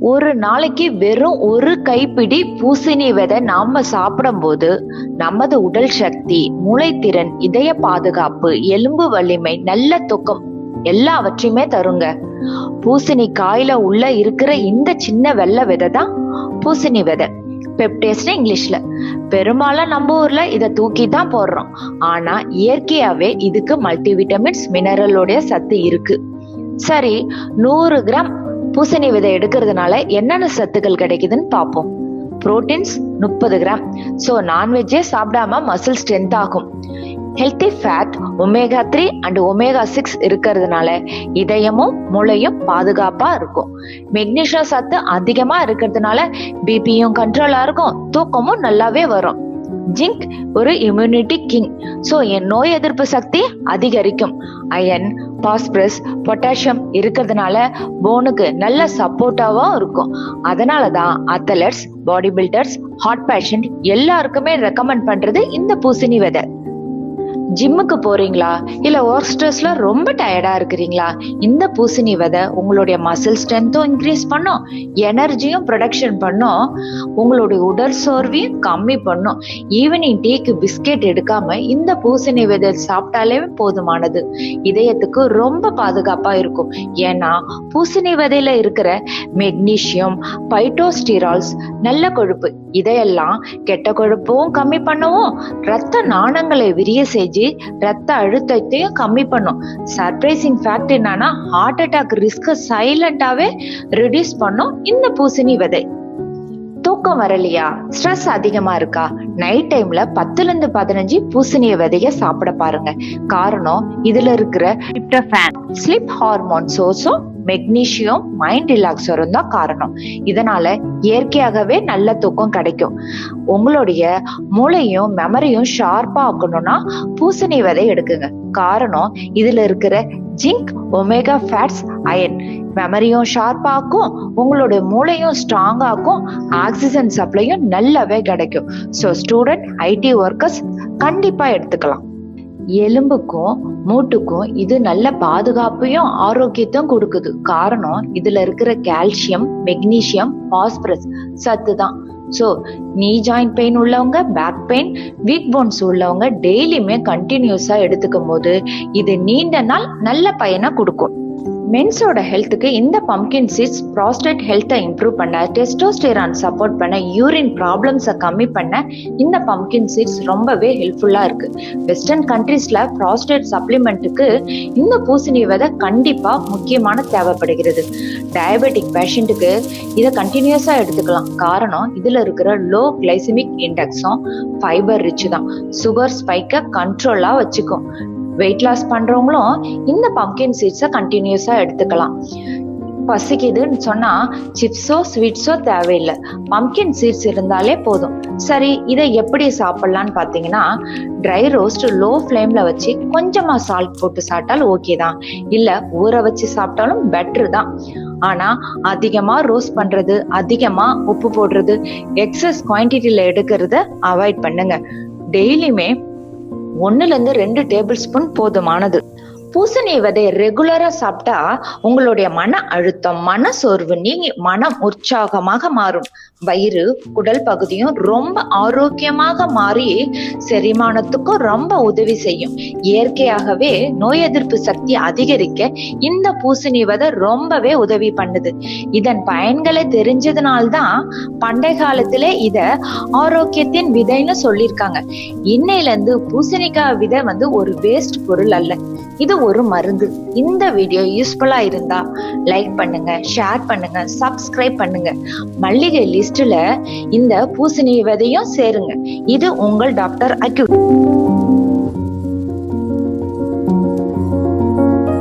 ஒரு நாளைக்கு வெறும் ஒரு கைப்பிடி பூசணி விதை நாம சாப்பிடும்போது நமது உடல் சக்தி மூளைத்திறன் இதய பாதுகாப்பு எலும்பு வலிமை நல்ல தூக்கம் எல்லாவற்றையுமே தருங்க. பூசணி காயில உள்ள இருக்கிற இந்த சின்ன வெள்ளை விதை தான் பூசணி விதை. பெப்டேஸ்ட் இங்கிலீஷ்ல. பெரும்பாலும் நம்ம ஊர்ல இத தூக்கி தான் போடுறோம். ஆனா இயற்கையாவே இதுக்கு மல்டிவிட்டமின்ஸ் மினரலோடைய சத்து இருக்கு. சரி நூறு கிராம் பூசணி விதை எடுக்கிறதுனால என்னென்ன சத்துக்கள் கிடைக்குதுன்னு பார்ப்போம். புரோட்டீன்ஸ் முப்பது கிராம். ஸோ நான்வெஜ்ஜே சாப்பிடாம மசில் ஸ்ட்ரென்த் ஆகும். Healthy fat omega three and omega six இருக்கிறதுனால இதயமும் மூளையும் பாதுகாப்பாக இருக்கும். மெக்னீஷியம் சத்து அதிகமாக இருக்கிறதுனால பிபியும் கண்ட்ரோலாக இருக்கும். தூக்கமும் நல்லாவே வரும். ஜிங்க் ஒரு இம்யூனிட்டி கிங் ஸோ என் நோய் எதிர்ப்பு சக்தி அதிகரிக்கும். அயன் பாஸ்பரஸ் பொட்டாசியம் இருக்கிறதுனால போனுக்கு நல்ல சப்போர்ட்டாவும் இருக்கும். அதனால தான் athletes body builders heart patient எல்லாருக்குமே ரெக்கமெண்ட் பண்றது இந்த பூசணி விதை. ஜிம்முக்கு போறீங்களா? இல்ல ஒர்க் ஸ்ட்ரெஸ்ல ரொம்ப டயர்டா இருக்கிறீங்களா? இந்த பூசணி விதை உங்களுடைய மசில் ஸ்ட்ரென்த்தும் இன்க்ரீஸ் பண்ணும். எனர்ஜியும் ப்ரொடக்ஷன் பண்ணும். உங்களுடைய உடல் சோர்வையும் கம்மி பண்ணும். ஈவினிங் டீக்கு பிஸ்கெட் எடுக்காம இந்த பூசணி விதை சாப்பிட்டாலே போதுமானது. இதயத்துக்கு ரொம்ப பாதுகாப்பா இருக்கும். ஏன்னா பூசணி விதையில இருக்கிற மெக்னீசியம் பைட்டோஸ்டிரால்ஸ் நல்ல கொழுப்பு. இதையெல்லாம் கெட்ட கொழுப்பும் கம்மி பண்ணவும் ரத்த நாணங்களை விரிய செஞ்சு ரத்த அழுத்தத்தையும் கம்மி பண்ணும். சர்ப்ரைசிங் ஃபேக்ட் என்னன்னா ஹார்ட் அட்டாக் ரிஸ்க் சைலண்டாவே ரெடியூஸ் பண்ணும் இந்த பூசணி விதை. தூக்கம் வரலையா? ஸ்ட்ரெஸ் அதிகமா இருக்கா? நைட் டைம்ல பத்துல இருந்து பதினஞ்சு பூசணிய விதைய சாப்பிட பாருங்க. காரணம் இதுல இருக்கிற ஸ்லிப் ஹார்மோன் சோர்ஸும் மெக்னீஷியம் மைண்ட் ரிலாக்ஸரும் தான் காரணம். இதனால இயற்கையாகவே நல்ல தூக்கம் கிடைக்கும். உங்களுடைய மூளையும் மெமரியும் ஷார்ப்பா ஆக்கணும்னா பூசணி விதை எடுக்குங்க. காரணம் இதுல இருக்கிற ஜிங்க் ஒமேகா ஃபேட்ஸ் அயன் மெமரியும் ஷார்ப்பாக்கும் உங்களுடைய மூளையும் ஸ்ட்ராங் ஆக்கும் ஆக்சிஜன் சப்ளையும் நல்லாவே கிடைக்கும். ஸோ ஸ்டூடெண்ட் ஐடி ஒர்க்கர்ஸ் கண்டிப்பா எடுத்துக்கலாம். எலும்புக்கும் மூட்டுக்கும் இது நல்ல பாதுகாப்பையும் ஆரோக்கியத்தையும் கொடுக்குது. காரணம் இதுல இருக்கிற கால்சியம் மெக்னீசியம் பாஸ்பரஸ் சத்து தான். ஸோ நீ ஜாயிண்ட் பெயின் உள்ளவங்க பேக் பெயின் வீக் போன்ஸ் உள்ளவங்க டெய்லியுமே கண்டினியூஸா எடுத்துக்கும் போது இது நீண்ட நாள் நல்ல பயனை கொடுக்கும். மென்ஸோட ஹெல்த்துக்கு இந்த பம்கின் சீட்ஸ் ப்ராஸ்டேட் ஹெல்த்தை இம்ப்ரூவ் பண்ண டெஸ்டோஸ்டெரான் சப்போர்ட் பண்ண யூரின் ப்ராப்ளம்ஸை கம்மி பண்ண இந்த பம்கின் சீட்ஸ் ரொம்பவே ஹெல்ப்ஃபுல்லாக இருக்குது வெஸ்டர்ன் கண்ட்ரீஸில் ப்ராஸ்டேட் சப்ளிமெண்ட்டுக்கு இந்த பூசணி விதை கண்டிப்பாக முக்கியமான தேவைப்படுகிறது. டயபெட்டிக் பேஷண்ட்டுக்கு இதை கண்டினியூஸாக எடுத்துக்கலாம். காரணம் இதில் இருக்கிற லோ கிளைசிமிக் இண்டெக்ஸும் ஃபைபர் ரிச்சு தான். சுகர் ஸ்பைக்கை கண்ட்ரோலாக வச்சுக்கும். வெயிட் லாஸ் பண்றவங்களும் இந்த பம்கின் சீட்ஸை கண்டினியூஸா எடுத்துக்கலாம். பசிக்குதுன்னு சொன்னா சிப்ஸோ ஸ்வீட்ஸோ தேவையில்லை. பம்கின் சீட்ஸ் இருந்தாலே போதும். சரி இதை எப்படி சாப்பிடலான்னு பார்த்தீங்கன்னா ட்ரை ரோஸ்ட் லோ ஃப்ளேம்ல வச்சு கொஞ்சமா சால்ட் போட்டு சாப்பிட்டாலும் ஓகே தான். இல்லை ஊற வச்சு சாப்பிட்டாலும் பெட்ரு தான். ஆனா அதிகமா ரோஸ்ட் பண்றது அதிகமா உப்பு போடுறது எக்ஸஸ் குவான்டிட்டியில எடுக்கிறத அவாய்ட் பண்ணுங்க. டெய்லியுமே ஒன்னுல இருந்து ரெண்டு டேபிள் ஸ்பூன் போதுமானது. பூசணி விதை ரெகுலரா சாப்பிட்டா உங்களுடைய மன அழுத்தம் மன சோர்வு நீங்கி மனம் உற்சாகமாக மாறும். வயிறு குடல் பகுதியும் ரொம்ப ஆரோக்கியமாக மாறி செரிமானத்துக்கும் ரொம்ப உதவி செய்யும். இயற்கையாகவே நோய் எதிர்ப்பு சக்தி அதிகரிக்க இந்த பூசணி விதை ரொம்பவே உதவி பண்ணுது. இதன் பயன்களை தெரிஞ்சதுனால்தான் பண்டை காலத்திலே இத ஆரோக்கியத்தின் விதைன்னு சொல்லியிருக்காங்க. இன்னையில இருந்து பூசணிக்காய் விதை வந்து ஒரு வேஸ்ட் பொருள் அல்ல. இது ஒரு மருந்து. இந்த வீடியோ யூஸ்ஃபுல்லா இருந்தா லைக் பண்ணுங்க ஷேர் பண்ணுங்க சப்ஸ்கிரைப் பண்ணுங்க. மல்லிகை லிஸ்ட்ல இந்த பூசணி விதையும் சேருங்க. இது உங்கள் டாக்டர் அக்யூ.